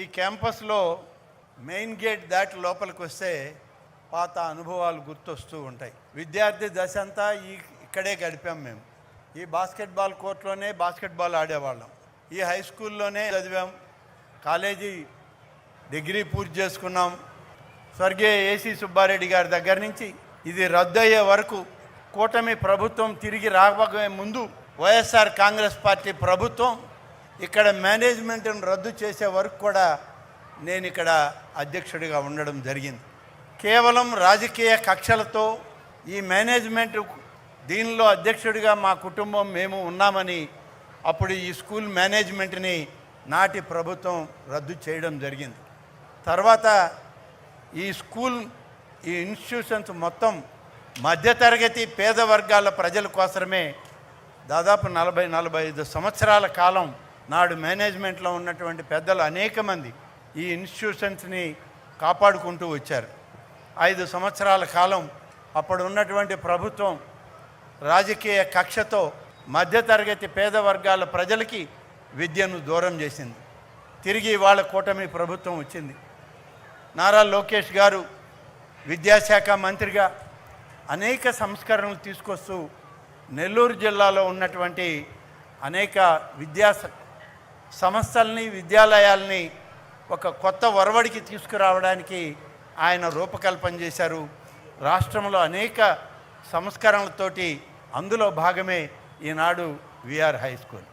ఈ క్యాంపస్లో main gate దాటి లోపలికి వస్తే పాత అనుభవాలు గుర్తొస్తూ ఉంటాయి. విద్యార్థి దశ అంతా ఈ ఇక్కడే గడిపాం మేము. ఈ బాస్కెట్బాల్ కోర్టులోనే బాస్కెట్బాల్ ఆడేవాళ్ళం. ఈ హై స్కూల్లోనే చదివాం. కాలేజీ డిగ్రీ పూర్తి చేసుకున్నాం. స్వర్గీయ ఏసీ సుబ్బారెడ్డి గారి దగ్గర నుంచి ఇది రద్దయ్యే వరకు కూటమి ప్రభుత్వం తిరిగి రాబోయే ముందు వైఎస్ఆర్ కాంగ్రెస్ పార్టీ ప్రభుత్వం ఇక్కడ మేనేజ్మెంట్ను రద్దు చేసే వరకు కూడా నేను ఇక్కడ అధ్యక్షుడిగా ఉండడం జరిగింది. కేవలం రాజకీయ కక్షలతో ఈ మేనేజ్మెంట్ దీనిలో అధ్యక్షుడిగా మా కుటుంబం మేము ఉన్నామని అప్పుడు ఈ స్కూల్ మేనేజ్మెంట్ని నాటి ప్రభుత్వం రద్దు చేయడం జరిగింది. తర్వాత ఈ స్కూల్ ఈ ఇన్స్టిట్యూషన్స్ మొత్తం మధ్యతరగతి పేద వర్గాల ప్రజల కోసమే దాదాపు నలభై నలభై ఐదు సంవత్సరాల కాలం నాడు మేనేజ్మెంట్లో ఉన్నటువంటి పెద్దలు అనేక మంది ఈ ఇన్స్టిట్యూషన్స్ని కాపాడుకుంటూ వచ్చారు. ఐదు సంవత్సరాల కాలం అప్పుడు ఉన్నటువంటి ప్రభుత్వం రాజకీయ కక్షతో మధ్యతరగతి పేద వర్గాల ప్రజలకి విద్యను దూరం చేసింది. తిరిగి వాళ్ళ కూటమి ప్రభుత్వం వచ్చింది. నారా లోకేష్ గారు విద్యాశాఖ మంత్రిగా అనేక సంస్కరణలు తీసుకొస్తూ నెల్లూరు జిల్లాలో ఉన్నటువంటి అనేక విద్యా సంస్థల్ని విద్యాలయాల్ని ఒక కొత్త ఒరవడికి తీసుకురావడానికి ఆయన రూపకల్పన చేశారు. రాష్ట్రంలో అనేక సంస్కరణలతోటి అందులో భాగమే ఈనాడు విఆర్ హై స్కూల్.